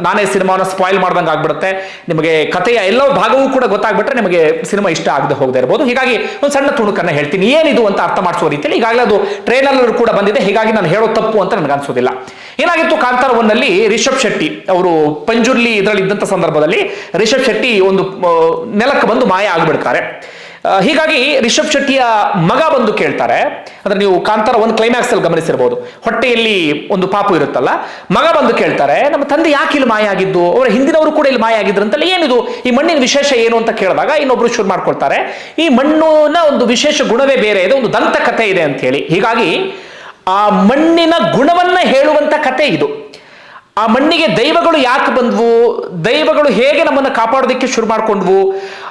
ನಾನೇ ಸಿನಿಮಾನ ಸ್ಪಾಯ್ಲ್ ಮಾಡ್ದಂಗೆ ಆಗ್ಬಿಡುತ್ತೆ. ನಿಮಗೆ ಕಥೆಯ ಎಲ್ಲ ಭಾಗವೂ ಕೂಡ ಗೊತ್ತಾಗ್ಬಿಟ್ರೆ ನಿಮಗೆ ಸಿನಿಮಾ ಇಷ್ಟ ಆಗದೆ ಹೋಗದೆ ಇರಬಹುದು ಹೀಗಾಗಿ ಒಂದು ಸಣ್ಣ ತುಣುಕನ್ನ ಹೇಳ್ತೀನಿ. ಏನಿದು ಅಂತ ಅರ್ಥ ಮಾಡಿಸುವ ರೀತಿಯಲ್ಲಿ ಈಗಾಗಲೇ ಅದು ಟ್ರೈಲರ್ ಕೂಡ ಬಂದಿದೆ. ಹೀಗಾಗಿ ನಾನು ಹೇಳೋ ತಪ್ಪು ಅಂತ ನನಗೆ ಅನ್ಸೋದಿಲ್ಲ. ಏನಾಗಿತ್ತು ಕಾಂತಾರ ಒನ್ನಲ್ಲಿ ರಿಷಬ್ ಶೆಟ್ಟಿ ಅವರು ಪಂಜುರ್ಲಿ ಇದರಲ್ಲಿ ಇದ್ದಂಥ ಸಂದರ್ಭದಲ್ಲಿ ರಿಷಬ್ ಶೆಟ್ಟಿ ಒಂದು ನೆಲಕ್ಕೆ ಬಂದು ಮಾಯ ಆಗ್ಬಿಡ್ತಾರೆ. ಹೀಗಾಗಿ ರಿಷಬ್ ಶೆಟ್ಟಿಯ ಮಗ ಬಂದು ಕೇಳ್ತಾರೆ. ಅಂದ್ರೆ ನೀವು ಕಾಂತಾರ ಒಂದು ಕ್ಲೈಮ್ಯಾಕ್ಸ್ ಅಲ್ಲಿ ಗಮನಿಸಿರ್ಬೋದು. ಹೊಟ್ಟೆಯಲ್ಲಿ ಒಂದು ಪಾಪು ಇರುತ್ತಲ್ಲ, ಮಗ ಬಂದು ಕೇಳ್ತಾರೆ, ನಮ್ಮ ತಂದೆ ಯಾಕೆ ಇಲ್ಲಿ ಮಾಯ ಆಗಿದ್ದು? ಅವರ ಹಿಂದಿನವರು ಕೂಡ ಇಲ್ಲಿ ಮಾಯ ಆಗಿದ್ರು ಅಂತಲ್ಲ ಏನಿದು? ಈ ಮಣ್ಣಿನ ವಿಶೇಷ ಏನು? ಅಂತ ಕೇಳಿದಾಗ ಇನ್ನೊಬ್ರು ಶುರು ಮಾಡ್ಕೊಳ್ತಾರೆ. ಈ ಮಣ್ಣಿನ ಒಂದು ವಿಶೇಷ ಗುಣವೇ ಬೇರೆ, ಇದೆ ಒಂದು ದಂತ ಕಥೆ ಇದೆ ಅಂತ ಹೇಳಿ. ಹೀಗಾಗಿ ಆ ಮಣ್ಣಿನ ಗುಣವನ್ನ ಹೇಳುವಂತ ಕತೆ ಇದು. ಆ ಮಣ್ಣಿಗೆ ದೈವಗಳು ಯಾಕೆ ಬಂದ್ವು? ದೈವಗಳು ಹೇಗೆ ನಮ್ಮನ್ನು ಕಾಪಾಡೋದಕ್ಕೆ ಶುರು ಮಾಡಿಕೊಂಡ್ವು?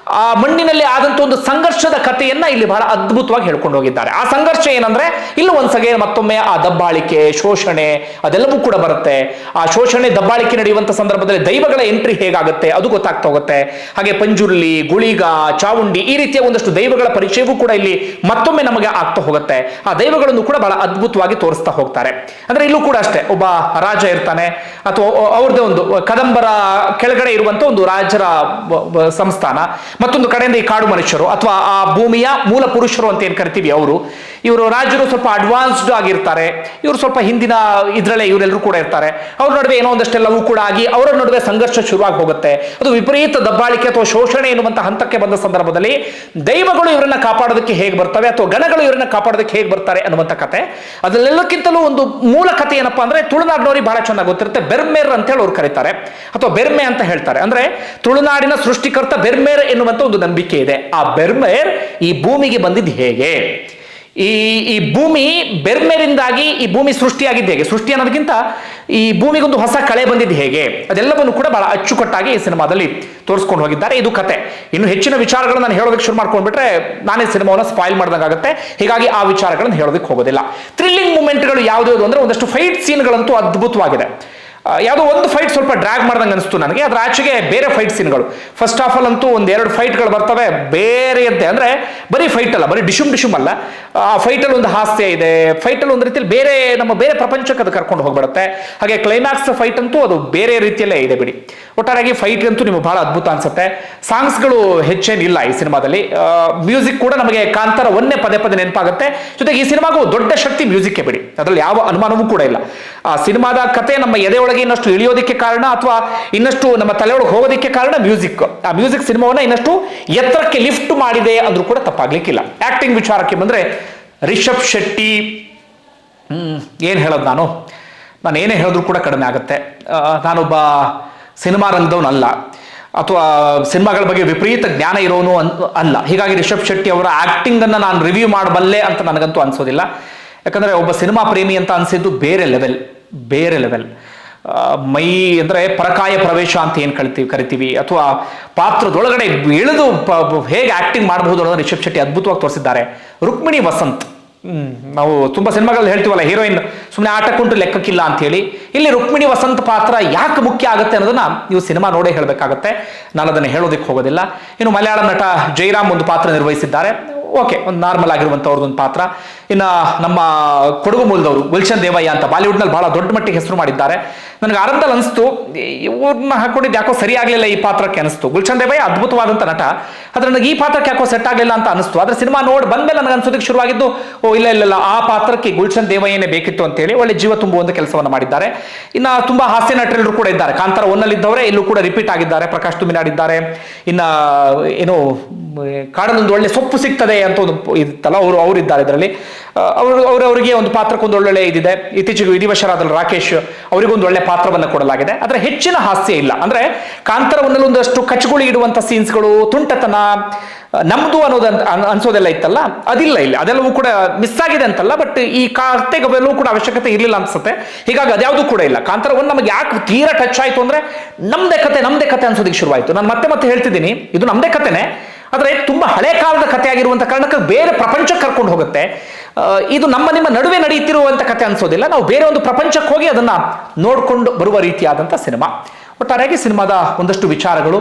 ಆ ಮಣ್ಣಿನಲ್ಲಿ ಆದಂತ ಒಂದು ಸಂಘರ್ಷದ ಕಥೆಯನ್ನ ಇಲ್ಲಿ ಬಹಳ ಅದ್ಭುತವಾಗಿ ಹೇಳ್ಕೊಂಡು ಹೋಗಿದ್ದಾರೆ. ಆ ಸಂಘರ್ಷ ಏನಂದ್ರೆ, ಇಲ್ಲಿ ಒಂದ್ಸಗೆ ಮತ್ತೊಮ್ಮೆ ಆ ದಬ್ಬಾಳಿಕೆ, ಶೋಷಣೆ ಅದೆಲ್ಲವೂ ಕೂಡ ಬರುತ್ತೆ. ಆ ಶೋಷಣೆ, ದಬ್ಬಾಳಿಕೆ ನಡೆಯುವಂತ ಸಂದರ್ಭದಲ್ಲಿ ದೈವಗಳ ಎಂಟ್ರಿ ಹೇಗಾಗುತ್ತೆ? ಅದು ಗೊತ್ತಾಗ್ತಾ ಹೋಗುತ್ತೆ. ಹಾಗೆ ಪಂಜುರ್ಲಿ, ಗುಳಿಗ, ಚಾವುಂಡಿ ಈ ರೀತಿಯ ಒಂದಷ್ಟು ದೈವಗಳ ಪರಿಚಯವೂ ಕೂಡ ಇಲ್ಲಿ ಮತ್ತೊಮ್ಮೆ ನಮಗೆ ಆಗ್ತಾ ಹೋಗುತ್ತೆ. ಆ ದೈವಗಳನ್ನು ಕೂಡ ಬಹಳ ಅದ್ಭುತವಾಗಿ ತೋರಿಸ್ತಾ ಹೋಗ್ತಾರೆ. ಅಂದ್ರೆ ಇಲ್ಲೂ ಕೂಡ ಅಷ್ಟೇ, ಒಬ್ಬ ರಾಜ ಇರ್ತಾನೆ. ಅಥವಾ ಅವ್ರದ್ದೇ ಒಂದು ಕದಂಬರ ಕೆಳಗಡೆ ಇರುವಂತ ಒಂದು ರಾಜರ ಸಂಸ್ಥಾನ. ಮತ್ತೊಂದು ಕಡೆಯಿಂದ ಈ ಕಾಡು ಮನುಷ್ಯರು, ಅಥವಾ ಆ ಭೂಮಿಯ ಮೂಲ ಪುರುಷರು ಅಂತ ಏನ್ ಕರಿತೀವಿ ಅವರು ಇವರು ರಾಜರು ಸ್ವಲ್ಪ ಅಡ್ವಾನ್ಸ್ಡ್ ಆಗಿರ್ತಾರೆ, ಇವರು ಸ್ವಲ್ಪ ಹಿಂದಿನ ಇದರಲ್ಲೇ ಇವರೆಲ್ಲರೂ ಕೂಡ ಇರ್ತಾರೆ. ಅವ್ರ ನಡುವೆ ಏನೋ ಒಂದಷ್ಟೆಲ್ಲವೂ ಕೂಡ ಆಗಿ ಅವರ ನಡುವೆ ಸಂಘರ್ಷ ಶುರುವಾಗಿ ಹೋಗುತ್ತೆ. ಅದು ವಿಪರೀತ ದಬ್ಬಾಳಿಕೆ ಅಥವಾ ಶೋಷಣೆ ಎನ್ನುವಂತಹ ಹಂತಕ್ಕೆ ಬಂದ ಸಂದರ್ಭದಲ್ಲಿ ದೈವಗಳು ಇವರನ್ನ ಕಾಪಾಡೋದಕ್ಕೆ ಹೇಗೆ ಬರ್ತವೆ ಅಥವಾ ಗಣಗಳು ಇವರನ್ನ ಕಾಪಾಡೋದಕ್ಕೆ ಹೇಗೆ ಬರ್ತಾರೆ ಅನ್ನುವಂಥ ಕತೆ. ಅದರಲ್ಲೆಲ್ಲಕ್ಕಿಂತಲೂ ಒಂದು ಮೂಲ ಕಥೆ ಏನಪ್ಪಾ ಅಂದ್ರೆ ತುಳುನಾಡಿನವರಿಗೆ ಬಹಳ ಚೆನ್ನಾಗಿ ಗೊತ್ತಿರುತ್ತೆ. ಬೆರ್ಮೇರ್ ಅಂತ ಹೇಳಿ ಅವ್ರು ಕರೀತಾರೆ. ಅಥವಾ ಬೆರ್ಮೆ ಅಂತ ಹೇಳ್ತಾರೆ. ಅಂದ್ರೆ ತುಳುನಾಡಿನ ಸೃಷ್ಟಿಕರ್ತ ಬೆರ್ಮೇರ್ ಎನ್ನುವಂತ ಒಂದು ನಂಬಿಕೆ ಇದೆ. ಆ ಬೆರ್ಮೇರ್ ಈ ಭೂಮಿಗೆ ಬಂದಿದ್ದು ಹೇಗೆ? ಈ ಈ ಭೂಮಿ ಬೆರ್ಮೆರಿಂದಾಗಿ ಈ ಭೂಮಿ ಸೃಷ್ಟಿಯಾಗಿದ್ದು ಹೇಗೆ? ಸೃಷ್ಟಿ ಅನ್ನೋದಕ್ಕಿಂತ ಈ ಭೂಮಿಗೊಂದು ಹೊಸ ಕಳೆ ಬಂದಿದ್ದು ಹೇಗೆ? ಅದೆಲ್ಲವನ್ನು ಕೂಡ ಬಹಳ ಅಚ್ಚುಕಟ್ಟಾಗಿ ಈ ಸಿನಿಮಾದಲ್ಲಿ ತೋರಿಸ್ಕೊಂಡು ಹೋಗಿದ್ದಾರೆ. ಇದು ಕತೆ. ಇನ್ನು ಹೆಚ್ಚಿನ ವಿಚಾರಗಳನ್ನು ನಾನು ಹೇಳೋದಕ್ಕೆ ಶುರು ಮಾಡ್ಕೊಂಡ್ಬಿಟ್ರೆ ನಾನೇ ಸಿನಿಮಾವನ್ನು ಸ್ಪಾಯಿಲ್ ಮಾಡ್ದಂಗಾಗುತ್ತೆ. ಹೀಗಾಗಿ ಆ ವಿಚಾರಗಳನ್ನು ಹೇಳೋದಕ್ಕೆ ಹೋಗೋದಿಲ್ಲ. ಥ್ರಿಲ್ಲಿಂಗ್ ಮೂಮೆಂಟ್ಗಳು ಯಾವ್ದು ಅಂದ್ರೆ ಒಂದಷ್ಟು ಫೈಟ್ ಸೀನ್ಗಳಂತೂ ಅದ್ಭುತವಾಗಿದೆ. ಯಾವುದೋ ಒಂದು ಫೈಟ್ ಸ್ವಲ್ಪ ಡ್ರ್ಯಾಗ್ ಮಾಡ್ದಂಗೆ ಅನಿಸ್ತು ನನಗೆ. ಅದರ ಆಚೆಗೆ ಬೇರೆ ಫೈಟ್ ಸೀನ್ಗಳು ಫಸ್ಟ್ ಆಫ್ ಆಲ್ ಅಂತೂ ಒಂದು ಎರಡು ಫೈಟ್ಗಳು ಬರ್ತವೆ. ಬೇರೆಯಂತೆ ಅಂದರೆ ಬರೀ ಫೈಟ್ ಅಲ್ಲ, ಬರೀ ಡಿಶುಮ್ ಡಿಶುಮ್ ಅಲ್ಲ. ಆ ಫೈಟಲ್ಲಿ ಒಂದು ಹಾಸ್ಯ ಇದೆ. ಫೈಟಲ್ಲಿ ಒಂದು ರೀತಿಯಲ್ಲಿ ಬೇರೆ ನಮ್ಮ ಬೇರೆ ಪ್ರಪಂಚಕ್ಕೆ ಅದು ಕರ್ಕೊಂಡು ಹೋಗ್ಬಿಡುತ್ತೆ. ಹಾಗೆ ಕ್ಲೈಮ್ಯಾಕ್ಸ್ ಫೈಟ್ ಅಂತೂ ಅದು ಬೇರೆ ರೀತಿಯಲ್ಲೇ ಇದೆ ಬಿಡಿ. ಒಟ್ಟಾರೆಯಾಗಿ ಫೈಟ್ ಅಂತೂ ನಿಮಗೆ ಬಹಳ ಅದ್ಭುತ ಅನ್ಸುತ್ತೆ. ಸಾಂಗ್ಸ್ಗಳು ಹೆಚ್ಚೇನಿಲ್ಲ ಈ ಸಿನಿಮಾದಲ್ಲಿ. ಮ್ಯೂಸಿಕ್ ಕೂಡ ನಮಗೆ ಕಾಂತಾರ ಒಂದೇ ಪದೇ ಪದೇ ನೆನಪಾಗುತ್ತೆ. ಜೊತೆಗೆ ಈ ಸಿನಿಮಾಗೂ ದೊಡ್ಡ ಶಕ್ತಿ ಮ್ಯೂಸಿಕ್ಗೆ ಬಿಡಿ. ಅದರಲ್ಲಿ ಯಾವ ಅನುಮಾನವೂ ಕೂಡ ಇಲ್ಲ. ಆ, ಸಿನಿಮಾದ ಕತೆ ನಮ್ಮ ಎದೆಯೊಳಗೆ ಇನ್ನಷ್ಟು ಇಳಿಯೋದಕ್ಕೆ ಕಾರಣ ಅಥವಾ ಇನ್ನಷ್ಟು ನಮ್ಮ ತಲೆಯೊಳಗೆ ಹೋಗೋದಕ್ಕೆ ಕಾರಣ ಮ್ಯೂಸಿಕ್ ಆ ಮ್ಯೂಸಿಕ್ ಸಿನಿಮಾವನ್ನ ಇನ್ನಷ್ಟು ಎತ್ತರಕ್ಕೆ ಲಿಫ್ಟ್ ಮಾಡಿದೆ ಅಂದ್ರೂ ಕೂಡ ತಪ್ಪಾಗ್ಲಿಕ್ಕಿಲ್ಲ. ಆಕ್ಟಿಂಗ್ ವಿಚಾರಕ್ಕೆ ಬಂದ್ರೆ ರಿಷಬ್ ಶೆಟ್ಟಿ ಏನ್ ಹೇಳೋದು ನಾನು? ನಾನು ಏನೇ ಹೇಳಿದ್ರು ಕೂಡ ಕಡಿಮೆ ಆಗುತ್ತೆ. ನಾನೊಬ್ಬ ಸಿನಿಮಾ ರಂಗದವನಲ್ಲ ಅಥವಾ ಸಿನಿಮಾಗಳ ಬಗ್ಗೆ ವಿಪರೀತ ಜ್ಞಾನ ಇರೋನು ಅನ್, ಅಲ್ಲ. ಹೀಗಾಗಿ ರಿಷಬ್ ಶೆಟ್ಟಿ ಅವರ ಆಕ್ಟಿಂಗ್ ಅನ್ನ ನಾನು ರಿವ್ಯೂ ಮಾಡಬಲ್ಲೆ ಅಂತ ನನಗಂತೂ ಅನ್ಸೋದಿಲ್ಲ. ಯಾಕಂದ್ರೆ ಒಬ್ಬ ಸಿನಿಮಾ ಪ್ರೇಮಿ ಅಂತ ಅನ್ಸಿದ್ದು ಬೇರೆ ಲೆವೆಲ್ ಬೇರೆ ಲೆವೆಲ್ ಮೈ ಅಂದ್ರೆ ಪರಕಾಯ ಪ್ರವೇಶ ಅಂತ ಏನ್ ಕಳಿತೀವಿ, ಕರಿತೀವಿ? ಅಥವಾ ಪಾತ್ರದೊಳಗಡೆ ಇಳಿದು ಹೇಗೆ ಆಕ್ಟಿಂಗ್ ಮಾಡಬಹುದು ಅನ್ನೋದನ್ನ ರಿಷಬ್ ಶೆಟ್ಟಿ ಅದ್ಭುತವಾಗಿ ತೋರಿಸಿದ್ದಾರೆ. ರುಕ್ಮಿಣಿ ವಸಂತ್. ನಾವು ತುಂಬ ಸಿನಿಮಾಗಳಲ್ಲಿ ಹೇಳ್ತೀವಲ್ಲ ಹೀರೋಯಿನ್ ಸುಮ್ಮನೆ ಆಟಕ್ಕುಂಟು ಲೆಕ್ಕಕ್ಕಿಲ್ಲ ಅಂತ ಹೇಳಿ ಇಲ್ಲಿ ರುಕ್ಮಿಣಿ ವಸಂತ ಪಾತ್ರ ಯಾಕೆ ಮುಖ್ಯ ಆಗುತ್ತೆ ಅನ್ನೋದನ್ನ ನೀವು ಸಿನಿಮಾ ನೋಡೇ ಹೇಳಬೇಕಾಗತ್ತೆ. ನಾನು ಅದನ್ನು ಹೇಳೋದಕ್ಕೆ ಹೋಗೋದಿಲ್ಲ. ಇನ್ನು ಮಲಯಾಳ ನಟ ಜೈರಾಮ್ ಒಂದು ಪಾತ್ರ ನಿರ್ವಹಿಸಿದ್ದಾರೆ. ಓಕೆ, ಒಂದು ನಾರ್ಮಲ್ ಆಗಿರುವಂಥವ್ರದ್ದೊಂದು ಪಾತ್ರ. ಇನ್ನ ನಮ್ಮ ಕೊಡಗು ಮೂಲದವರು ಗುಲ್ಶನ್ ದೇವಯ್ಯ ಅಂತ ಬಾಲಿವುಡ್ನಲ್ಲಿ ಬಹಳ ದೊಡ್ಡ ಮಟ್ಟಿಗೆ ಹೆಸರು ಮಾಡಿದ್ದಾರೆ. ನನಗೆ ಆರಂಭದಲ್ಲಿ ಅನಿಸ್ತು. ಇವ್ರನ್ನ ಹಾಕೊಂಡಿದ್ದು ಯಾಕೋ ಸರಿ ಆಗಲಿಲ್ಲ ಈ ಪಾತ್ರಕ್ಕೆ ಅನಿಸ್ತು. ಗುಲ್ಶನ್ ದೇವಯ್ಯ ಅದ್ಭುತವಾದಂಥ ನಟ. ಆದ್ರೆ ನನಗೆ ಈ ಪಾತ್ರಕ್ಕೆ ಯಾಕೋ ಸೆಟ್ ಆಗಲಿಲ್ಲ ಅಂತ ಅನಿಸ್ತು. ಆದರೆ ಸಿನಿಮಾ ನೋಡಿ ಬಂದಮೇಲೆ ನನಗೆ ಅನಿಸೋದಕ್ಕೆ ಶುರುವಾಗಿದ್ದು, ಓ, ಇಲ್ಲ ಇಲ್ಲ ಇಲ್ಲ, ಆ ಪಾತ್ರಕ್ಕೆ ಗುಲ್ಶನ್ ದೇವಯ್ಯನೇ ಬೇಕಿತ್ತು ಅಂತೇಳಿ ಒಳ್ಳೆ ಜೀವ ತುಂಬುವಂಥ ಕೆಲಸವನ್ನು ಮಾಡಿದ್ದಾರೆ. ಇನ್ನು ತುಂಬ ಹಾಸ್ಯ ನಟರೆಲ್ಲರೂ ಕೂಡ ಇದ್ದಾರೆ. ಕಾಂತಾರ ಒನ್ನಲ್ಲಿದ್ದವರೇ ಇಲ್ಲೂ ಕೂಡ ರಿಪೀಟ್ ಆಗಿದ್ದಾರೆ. ಪ್ರಕಾಶ್ ತುಮಿನಾಡಿದ್ದಾರೆ ಇನ್ನು, ಏನು ಕಾಡಲ್ಲೊಂದು ಒಳ್ಳೆ ಸೊಪ್ಪು ಸಿಗ್ತದೆ ಅಂತ ಒಂದು ಇತ್ತಲ್ಲ ಅವರು ಅವರಿದ್ದಾರೆ ಇದರಲ್ಲಿ. ಅವರು ಅವರವರಿಗೆ ಒಂದು ಪಾತ್ರಕ್ಕೊಂದು ಒಳ್ಳೊಳ್ಳೆ ಇದಿದೆ. ಇತ್ತೀಚೆಗೆ ವಿಧಿವಶರಾದಲ್ಲಿ ರಾಕೇಶ್ ಅವರಿಗೊಂದು ಒಳ್ಳೆ ಪಾತ್ರವನ್ನು ಕೊಡಲಾಗಿದೆ. ಆದರೆ ಹೆಚ್ಚಿನ ಹಾಸ್ಯ ಇಲ್ಲ. ಅಂದ್ರೆ ಕಾಂತಾರವನ್ನಲ್ಲಿ ಒಂದಷ್ಟು ಕಚ್ಚುಗುಳಿ ಇಡುವಂಥ ಸೀನ್ಸ್ಗಳು ತುಂಟತನ ನಮ್ದು ಅನ್ನೋದು ಅಂತ- ಅನ್- ಅನ್ಸೋದೆಲ್ಲ ಇತ್ತಲ್ಲ? ಅದಿಲ್ಲ ಇಲ್ಲಿ. ಅದೆಲ್ಲವೂ ಕೂಡ ಮಿಸ್ ಆಗಿದೆ ಅಂತಲ್ಲ ಬಟ್ ಈ ಕಾರ್ತೆ ಅವೆಲ್ಲವೂ ಕೂಡ ಅವಶ್ಯಕತೆ ಇರಲಿಲ್ಲ ಅನ್ಸುತ್ತೆ. ಹೀಗಾಗಿ ಅದ್ಯಾವುದು ಕೂಡ ಇಲ್ಲ. ಕಾಂತಾರ ಒಂದು ನಮಗೆ ಯಾಕೆ ತೀರಾ ಟಚ್ ಆಯ್ತು ಅಂದ್ರೆ ನಮ್ದೇ ಕತೆ ನಮ್ದೇ ಕತೆ ಅನ್ಸೋದಕ್ಕೆ ಶುರುವಾಯಿತು. ನಾನು ಮತ್ತೆ ಮತ್ತೆ ಹೇಳ್ತಿದ್ದೀನಿ, ಇದು ನಮ್ದೇ ಕತೆನೆ. ಆದರೆ ತುಂಬಾ ಹಳೆ ಕಾಲದ ಕಥೆ ಆಗಿರುವಂತ ಕಾರಣಕ್ಕೆ ಬೇರೆ ಪ್ರಪಂಚಕ್ಕೆ ಕರ್ಕೊಂಡು ಹೋಗುತ್ತೆ. ಇದು ನಮ್ಮ ನಿಮ್ಮ ನಡುವೆ ನಡೆಯುತ್ತಿರುವಂತ ಕತೆ ಅನ್ಸೋದಿಲ್ಲ. ನಾವು ಬೇರೆ ಒಂದು ಪ್ರಪಂಚಕ್ಕೆ ಹೋಗಿ ಅದನ್ನ ನೋಡ್ಕೊಂಡು ಬರುವ ರೀತಿಯಾದಂತ ಸಿನಿಮಾ. ಒಟ್ಟಾರೆಯಾಗಿ ಸಿನಿಮಾದ ಒಂದಷ್ಟು ವಿಚಾರಗಳು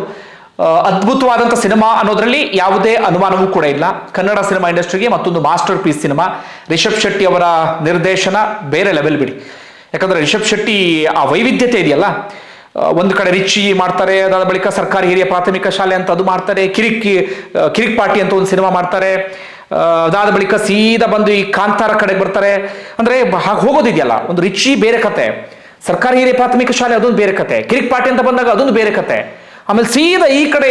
ಅದ್ಭುತವಾದಂತ ಸಿನಿಮಾ ಅನ್ನೋದ್ರಲ್ಲಿ ಯಾವುದೇ ಅನುಮಾನವೂ ಕೂಡ ಇಲ್ಲ. ಕನ್ನಡ ಸಿನಿಮಾ ಇಂಡಸ್ಟ್ರಿಗೆ ಮತ್ತೊಂದು masterpiece cinema, Rishab Shetty ಅವರ ನಿರ್ದೇಶನ ಬೇರೆ ಲೆವೆಲ್ ಬಿಡಿ. ಯಾಕಂದ್ರೆ ರಿಷಬ್ ಶೆಟ್ಟಿ ಆ ವೈವಿಧ್ಯತೆ ಇದೆಯಲ್ಲ? ಒಂದು ಕಡೆ ರಿಚಿ ಮಾಡ್ತಾರೆ, ಅದಾದ ಬಳಿಕ ಸರ್ಕಾರಿ ಹಿರಿಯ ಪ್ರಾಥಮಿಕ ಶಾಲೆ ಅಂತ ಅದು ಮಾಡ್ತಾರೆ, ಕಿರಿಕ್ ಕಿರಿಕ್ ಪಾರ್ಟಿ ಅಂತ ಒಂದು ಸಿನಿಮಾ ಮಾಡ್ತಾರೆ. ಅದಾದ ಬಳಿಕ ಸೀದಾ ಬಂದು ಈ ಕಾಂತಾರ ಕಡೆಗೆ ಬರ್ತಾರೆ. ಅಂದ್ರೆ ಹಾಗೆ ಹೋಗೋದಿದೆಯಲ್ಲ, ಒಂದು ರಿಚಿ ಬೇರೆ ಕತೆ. ಸರ್ಕಾರಿ ಹಿರಿಯ ಪ್ರಾಥಮಿಕ ಶಾಲೆ ಅದೊಂದು ಬೇರೆ ಕತೆ. ಕಿರಿಕ್ ಪಾಟಿ ಅಂತ ಬಂದಾಗ ಅದೊಂದು ಬೇರೆ ಕತೆ. ಆಮೇಲೆ ಸೀದಾ ಈ ಕಡೆ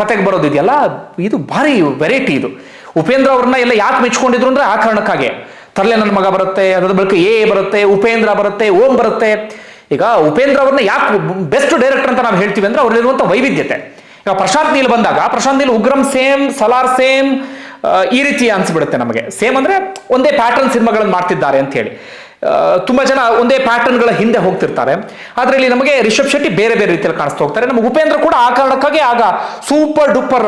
ಕತೆಗೆ ಬರೋದಿದೆಯಲ್ಲ, ಇದು ಭಾರಿ ವೆರೈಟಿ ಇದು. ಉಪೇಂದ್ರ ಅವ್ರನ್ನ ಎಲ್ಲ ಯಾಕೆ ಮೆಚ್ಕೊಂಡಿದ್ರು ಅಂದ್ರೆ ಆ ಕಾರಣಕ್ಕಾಗಿ. ತರಲೆ ನನ್ನ ಮಗ ಬರುತ್ತೆ ಅದ್ರ ಬಳಿಕ ಎ ಬರುತ್ತೆ, ಉಪೇಂದ್ರ ಬರುತ್ತೆ, ಓಂ ಬರುತ್ತೆ. ಈಗ ಉಪೇಂದ್ರ ಅವ್ರನ್ನ ಯಾಕೆ ಬೆಸ್ಟ್ ಡೈರೆಕ್ಟರ್ ಅಂತ ನಾವು ಹೇಳ್ತೀವಿ ಅಂದ್ರೆ ಅವ್ರಲ್ಲಿರುವಂಥ ವೈವಿಧ್ಯತೆ. ಈಗ ಪ್ರಶಾಂತ್ ನೀಲ್ ಬಂದಾಗ, ಪ್ರಶಾಂತ್ ನೀಲ್ ಉಗ್ರಂ ಸೇಮ್, ಸಲಾರ್ ಸೇಮ್ ಈ ರೀತಿ ಅನ್ಸ್ಬಿಡುತ್ತೆ ನಮಗೆ. ಸೇಮ್ ಅಂದ್ರೆ ಒಂದೇ ಪ್ಯಾಟರ್ನ್ ಸಿನಿಮಾಗಳನ್ನು ಮಾಡ್ತಿದ್ದಾರೆ ಅಂತ ಹೇಳಿ. ತುಂಬಾ ಜನ ಒಂದೇ ಪ್ಯಾಟರ್ನ್ಗಳ ಹಿಂದೆ ಹೋಗ್ತಿರ್ತಾರೆ. ಆದ್ರೆ ಇಲ್ಲಿ ನಮಗೆ ರಿಷಬ್ ಶೆಟ್ಟಿ ಬೇರೆ ಬೇರೆ ರೀತಿಯಲ್ಲಿ ಕಾಣಿಸ್ತಾ ಹೋಗ್ತಾರೆ. ನಮಗೆ ಉಪೇಂದ್ರ ಕೂಡ ಆ ಕಾರಣಕ್ಕಾಗಿ ಆಗ ಸೂಪರ್ ಡೂಪರ್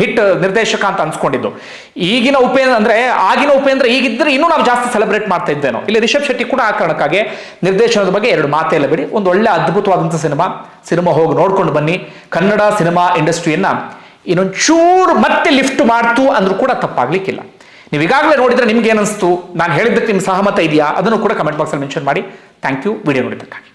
ಹಿಟ್ ನಿರ್ದೇಶಕ ಅಂತ ಅನ್ಸ್ಕೊಂಡಿದ್ದು. ಈಗಿನ ಉಪೇಂದ್ರ ಅಂದ್ರೆ ಆಗಿನ ಉಪೇಂದ್ರ ಈಗಿದ್ರೆ ಇನ್ನೂ ನಾವು ಜಾಸ್ತಿ ಸೆಲೆಬ್ರೇಟ್ ಮಾಡ್ತಾ ಇದ್ದೇನೋ. ಇಲ್ಲಿ ರಿಷಬ್ ಶೆಟ್ಟಿ ಕೂಡ ಆ ಕಾರಣಕ್ಕಾಗಿ ನಿರ್ದೇಶನದ ಬಗ್ಗೆ ಎರಡು ಮಾತೇ ಇಲ್ಲ ಬಿಡಿ. ಒಂದು ಒಳ್ಳೆ ಅದ್ಭುತವಾದಂಥ ಸಿನಿಮಾ. ಸಿನಿಮಾ ಹೋಗಿ ನೋಡ್ಕೊಂಡು ಬನ್ನಿ. ಕನ್ನಡ ಸಿನಿಮಾ ಇಂಡಸ್ಟ್ರಿಯನ್ನ ಇನ್ನೊಂಚೂರು ಮತ್ತೆ ಲಿಫ್ಟ್ ಮಾಡ್ತು ಅಂದ್ರೂ ಕೂಡ ತಪ್ಪಾಗ್ಲಿಕ್ಕಿಲ್ಲ. ನೀವು ಈಗಾಗಲೇ ನೋಡಿದ್ರೆ ನಿಮ್ಗೆ ಏನಿಸ್ತು ನಾನು ಹೇಳಿದ್ದಕ್ಕೆ ನಿಮ್ಮ ಸಹಮತ ಇದೆಯಾ? ಅದನ್ನು ಕೂಡ ಕಮೆಂಟ್ ಬಾಕ್ಸಲ್ಲಿ ಮೆನ್ಷನ್ ಮಾಡಿ. Thank you video ನೋಡಿದ್ದಕ್ಕಾಗಿ.